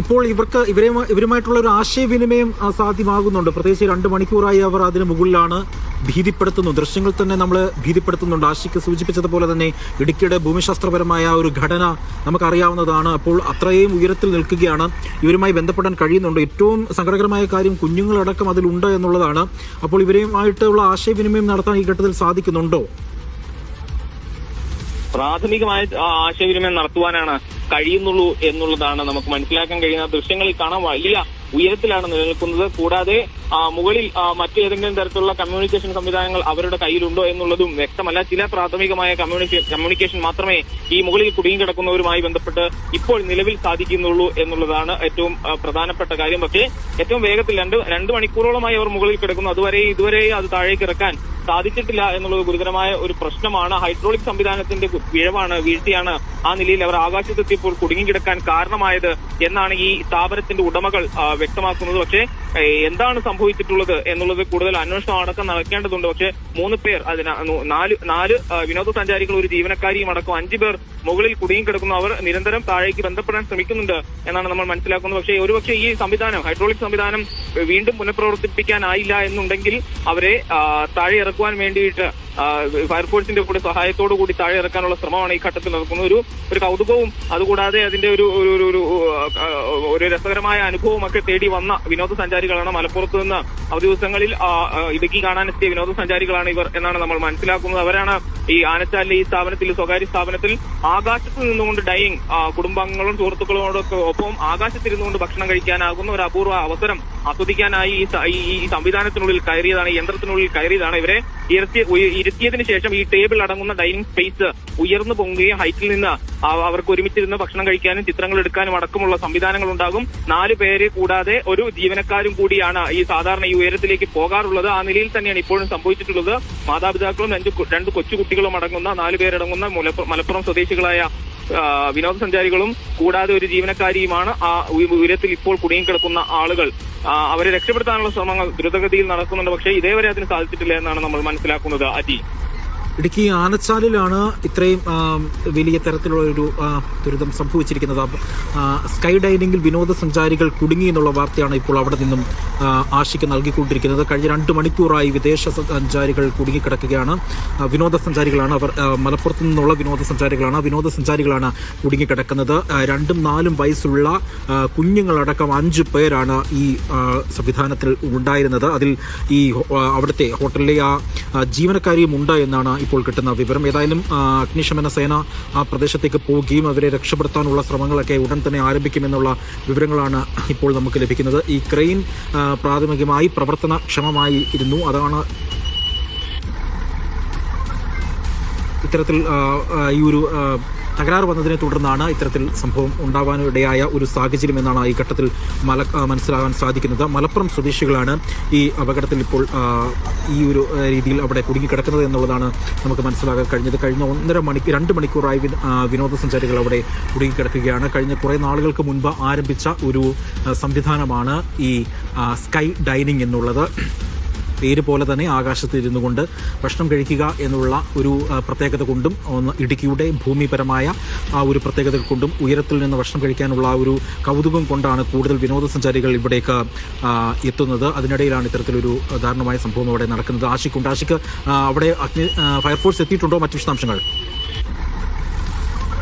ഇപ്പോൾ ഇവർക്ക് ഇവരെ ഇവരുമായിട്ടുള്ള ഒരു ആശയവിനിമയം സാധ്യമാകുന്നുണ്ട്. പ്രത്യേകിച്ച് രണ്ട് മണിക്കൂറായി അവർ അതിന് മുകളിലാണ് ഭീതിപ്പെടുത്തുന്നു. ദൃശ്യങ്ങൾ തന്നെ നമ്മൾ ഭീതിപ്പെടുത്തുന്നുണ്ട്. ആശിക്ക് സൂചിപ്പിച്ചതുപോലെ തന്നെ ഇടുക്കിയുടെ ഭൂമിശാസ്ത്രപരമായ ഒരു ഘടന നമുക്കറിയാവുന്നതാണ്. അപ്പോൾ അത്രയും ഉയരത്തിൽ നിൽക്കുകയാണ്. ഇവരുമായി ബന്ധപ്പെടാൻ കഴിയുന്നുണ്ട്. ഏറ്റവും സങ്കടകരമായ കാര്യം കുഞ്ഞുങ്ങളടക്കം അതിലുണ്ട് എന്നുള്ളതാണ്. അപ്പോൾ ഇവരുമായിട്ടുള്ള ആശയവിനിമയം നടത്താൻ ഈ ഘട്ടത്തിൽ സാധിക്കുന്നുണ്ടോ? പ്രാഥമികമായി ആശയവിനിമയം നടത്തുവാനാണ് കഴിയുന്നുള്ളൂ എന്നുള്ളതാണ് നമുക്ക് മനസ്സിലാക്കാൻ കഴിയുന്ന ദൃശ്യങ്ങളിൽ കാണാൻ വലിയ ഉയരത്തിലാണ് നിലനിൽക്കുന്നത്. കൂടാതെ മുകളിൽ മറ്റേതെങ്കിലും തരത്തിലുള്ള കമ്മ്യൂണിക്കേഷൻ സംവിധാനങ്ങൾ അവരുടെ കയ്യിലുണ്ടോ എന്നുള്ളതും വ്യക്തമല്ല. ചില പ്രാഥമികമായ കമ്മ്യൂണിക്കേഷൻ മാത്രമേ ഈ മുകളിൽ കുടുങ്ങിക്കിടക്കുന്നവരുമായി ബന്ധപ്പെട്ട് ഇപ്പോൾ നിലവിൽ സാധിക്കുന്നുള്ളൂ എന്നുള്ളതാണ് ഏറ്റവും പ്രധാനപ്പെട്ട കാര്യം. പക്ഷേ ഏറ്റവും വേഗത്തിൽ രണ്ട് രണ്ട് മണിക്കൂറോളമായി അവർ മുകളിൽ കിടക്കുന്നു. അതുവരെ ഇതുവരെ അത് താഴേക്ക് ഇറക്കാൻ സാധിച്ചിട്ടില്ല എന്നുള്ളത് ഗുരുതരമായ ഒരു പ്രശ്നമാണ്. ഹൈഡ്രോളിക് സംവിധാനത്തിന്റെ പിഴവാണ് വീഴ്ചയാണ് ആ നിലയിൽ അവർ ആകാശത്തെത്തിയപ്പോൾ കുടുങ്ങിക്കിടക്കാൻ കാരണമായത് എന്നാണ് ഈ സ്ഥാപനത്തിന്റെ ഉടമകൾ വ്യക്തമാക്കുന്നത്. പക്ഷേ എന്താണ് സംഭവിച്ചിട്ടുള്ളത് എന്നുള്ളത് കൂടുതൽ അന്വേഷണം അടക്കം നടക്കേണ്ടതുണ്ട്. പക്ഷേ മൂന്ന് പേർ അതിന് നാല് നാല് വിനോദസഞ്ചാരികൾ ഒരു ജീവനക്കാരിയും അടക്കം അഞ്ചു പേർ മുകളിൽ കുടുങ്ങിക്കിടക്കുന്നു. അവർ നിരന്തരം താഴേക്ക് ബന്ധപ്പെടാൻ ശ്രമിക്കുന്നുണ്ട് എന്നാണ് നമ്മൾ മനസ്സിലാക്കുന്നത്. പക്ഷേ ഒരുപക്ഷെ ഈ സംവിധാനം ഹൈഡ്രോളിക് സംവിധാനം വീണ്ടും പുനഃപ്രവർത്തിപ്പിക്കാനായില്ല എന്നുണ്ടെങ്കിൽ അവരെ താഴെ ഇറക്കുവാൻ വേണ്ടിയിട്ട് ഫയർഫോഴ്സിന്റെ കൂടെ സഹായത്തോടു കൂടി താഴെ ഇറക്കാനുള്ള ശ്രമമാണ് ഈ ഘട്ടത്തിൽ നടക്കുന്നത്. ഒരു ഒരു കൗതുകവും അതുകൂടാതെ അതിന്റെ ഒരു ഒരു ഒരു ഒരു രസകരമായ അനുഭവം ഒക്കെ തേടി വന്ന വിനോദസഞ്ചാരികളാണ് മലപ്പുറത്ത് നിന്ന് അവധി ദിവസങ്ങളിൽ ഇടുക്കി കാണാനെത്തിയ വിനോദസഞ്ചാരികളാണ് ഇവർ എന്നാണ് നമ്മൾ മനസ്സിലാക്കുന്നത്. അവരാണ് ഈ ആനച്ചാലിലെ ഈ സ്ഥാപനത്തിൽ സ്വകാര്യ സ്ഥാപനത്തിൽ ആകാശത്ത് നിന്നുകൊണ്ട് ഡൈയിങ് കുടുംബാംഗങ്ങളും സുഹൃത്തുക്കളോടൊക്കെ ഒപ്പം ആകാശത്തിരുന്നുകൊണ്ട് ഭക്ഷണം കഴിക്കാനാകുന്ന ഒരു അപൂർവ അവസരം ആസ്വദിക്കാനായി ഈ സംവിധാനത്തിനുള്ളിൽ കയറിയതാണ് യന്ത്രത്തിനുള്ളിൽ കയറിയതാണ്. ഇവരെ ഇരുത്തി ഇരുത്തിയതിനു ശേഷം ഈ ടേബിൾ അടങ്ങുന്ന ഡൈനിങ് സ്പേസ് ഉയർന്നു പൊങ്ങുകയും ഹൈറ്റിൽ നിന്ന് അവർക്ക് ഒരുമിച്ചിരുന്ന് ഭക്ഷണം കഴിക്കാനും ചിത്രങ്ങൾ എടുക്കാനും അടക്കമുള്ള സംവിധാനങ്ങൾ ഉണ്ടാകും നാല് പേരെ കൂടാതെ ഒരു ജീവനക്കാരും കൂടിയാണ് ഈ സാധാരണ ഈ ഉയരത്തിലേക്ക് പോകാറുള്ളത്. ആ നിലയിൽ തന്നെയാണ് ഇപ്പോഴും സംഭവിച്ചിട്ടുള്ളത്. മാതാപിതാക്കളും രണ്ട് രണ്ട് കൊച്ചുകുട്ടികളും അടങ്ങുന്ന നാല് പേരടങ്ങുന്ന മുലപ്പുറം- സ്വദേശികളായ വിനോദസഞ്ചാരികളും കൂടാതെ ഒരു ജീവനക്കാരിയുമാണ് ആ ഉയ- ഉയരത്തിൽ ഇപ്പോൾ കുടുങ്ങിക്കിടക്കുന്ന ആളുകൾ. അവരെ രക്ഷപ്പെടുത്താനുള്ള ശ്രമങ്ങൾ ദ്രുതഗതിയിൽ നടക്കുന്നുണ്ട്. പക്ഷേ ഇതേവരെ അതിന് സാധിച്ചിട്ടില്ല എന്നാണ് നമ്മൾ മനസ്സിലാക്കുന്നത് അജി. ഇടുക്കി ആനച്ചാലിലാണ് ഇത്രയും വലിയ തരത്തിലുള്ള ഒരു ദുരിതം സംഭവിച്ചിരിക്കുന്നത്. സ്കൈ ഡൈനിങ്ങിൽ വിനോദസഞ്ചാരികൾ കുടുങ്ങി എന്നുള്ള വാർത്തയാണ് ഇപ്പോൾ അവിടെ നിന്നും ആശിക്ക് നൽകിക്കൊണ്ടിരിക്കുന്നത്. കഴിഞ്ഞ രണ്ട് മണിക്കൂറായി വിദേശ സഞ്ചാരികൾ കുടുങ്ങിക്കിടക്കുകയാണ്. വിനോദസഞ്ചാരികളാണ് അവർ മലപ്പുറത്ത് നിന്നുള്ള വിനോദസഞ്ചാരികളാണ് വിനോദസഞ്ചാരികളാണ് കുടുങ്ങിക്കിടക്കുന്നത്. രണ്ടും നാലും വയസ്സുള്ള കുഞ്ഞുങ്ങളടക്കം അഞ്ച് പേരാണ് ഈ സംവിധാനത്തിൽ ഉണ്ടായിരുന്നത്. അതിൽ ഈ അവിടുത്തെ ഹോട്ടലിലെ ആ, ജീവനക്കാരിയും ഉണ്ട് എന്നാണ് ഇപ്പോൾ കിട്ടുന്ന വിവരം. ഏതായാലും അഗ്നിശമന സേന ആ പ്രദേശത്തേക്ക് പോവുകയും അവരെ രക്ഷപ്പെടുത്താനുള്ള ശ്രമങ്ങളൊക്കെ ഉടൻ തന്നെ ആരംഭിക്കുമെന്നുള്ള വിവരങ്ങളാണ് ഇപ്പോൾ നമുക്ക് ലഭിക്കുന്നത്. ഈ ക്രെയിൻ പ്രാഥമികമായി പ്രവർത്തനക്ഷമമായി ഇരുന്നു. അതാണ് ഇത്തരത്തിൽ ഈ ഒരു തകരാറ് വന്നതിനെ തുടർന്നാണ് ഇത്തരത്തിൽ സംഭവം ഉണ്ടാവാനിടയായ ഒരു സാഹചര്യം എന്നാണ് ഈ ഘട്ടത്തിൽ മനസ്സിലാകാൻ സാധിക്കുന്നത്. മലപ്പുറം സ്വദേശികളാണ് ഈ അപകടത്തിൽ ഇപ്പോൾ ഈ ഒരു രീതിയിൽ അവിടെ കുടുങ്ങിക്കിടക്കുന്നത് എന്നുള്ളതാണ് നമുക്ക് മനസ്സിലാക്കാൻ കഴിഞ്ഞത്. കഴിഞ്ഞ ഒന്നര മണിക്കൂർ രണ്ട് മണിക്കൂറായി വിനോദസഞ്ചാരികൾ അവിടെ കുടുങ്ങിക്കിടക്കുകയാണ്. കഴിഞ്ഞ കുറേ നാളുകൾക്ക് മുൻപ് ആരംഭിച്ച ഒരു സംവിധാനമാണ് ഈ സ്കൈ ഡൈനിങ് എന്നുള്ളത്. പേര് പോലെ തന്നെ ആകാശത്ത് ഇരുന്നു കൊണ്ട് ഭക്ഷണം കഴിക്കുക എന്നുള്ള ഒരു പ്രത്യേകത കൊണ്ടും ഇടുക്കിയുടെ ഭൂമിപരമായ ആ ഒരു പ്രത്യേകത കൊണ്ടും ഉയരത്തിൽ നിന്ന് ഭക്ഷണം കഴിക്കാനുള്ള ഒരു കൗതുകം കൊണ്ടാണ് കൂടുതൽ വിനോദസഞ്ചാരികൾ ഇവിടേക്ക് എത്തുന്നത്. അതിനിടയിലാണ് ഇത്തരത്തിലൊരു ദാരുണമായ സംഭവം അവിടെ നടക്കുന്നത്. ആഷിക്കുണ്ട് ആഷിക്ക് അവിടെ അഗ്നി ഫയർഫോഴ്സ് എത്തിയിട്ടുണ്ടോ? മറ്റു വിശദാംശങ്ങൾ.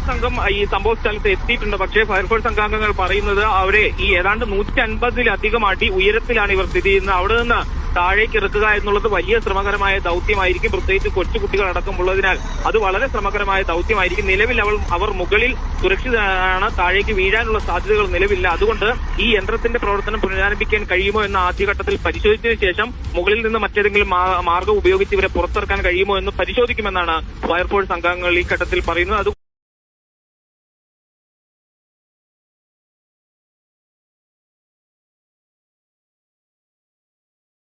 സംഘം ഈ സംഭവ സ്ഥലത്ത് എത്തിയിട്ടുണ്ട്. പക്ഷേ ഫയർഫോഴ്സ് സംഘാംഗങ്ങൾ പറയുന്നത് അവരെ ഈ ഏതാണ്ട് നൂറ്റി അൻപതിലധികം അടി ഉയരത്തിലാണ് ഇവർ സ്ഥിതി ചെയ്യുന്നത്. അവിടെ നിന്ന് താഴേക്ക് ഇറക്കുക എന്നുള്ളത് വലിയ ശ്രമകരമായ ദൗത്യമായിരിക്കും. പ്രത്യേകിച്ച് കൊച്ചു കൊച്ചുകുട്ടികൾ അടക്കമുള്ളതിനാൽ അത് വളരെ ശ്രമകരമായ ദൗത്യമായിരിക്കും. നിലവിൽ അവൾ അവർ മുകളിൽ സുരക്ഷിതരാണ്. താഴേക്ക് വീഴാനുള്ള സാധ്യതകൾ നിലവില്ല അതുകൊണ്ട് ഈ യന്ത്രത്തിന്റെ പ്രവർത്തനം പുനരാരംഭിക്കാൻ കഴിയുമോ എന്ന ആദ്യഘട്ടത്തിൽ പരിശോധിച്ചതിനു ശേഷം മുകളിൽ നിന്ന് മറ്റേതെങ്കിലും മാർഗം ഉപയോഗിച്ച് ഇവരെ പുറത്തിറക്കാൻ കഴിയുമോ എന്ന് പരിശോധിക്കുമെന്നാണ് ഫയർഫോഴ്സ് അംഗങ്ങൾ ഈ ഘട്ടത്തിൽ പറയുന്നത്.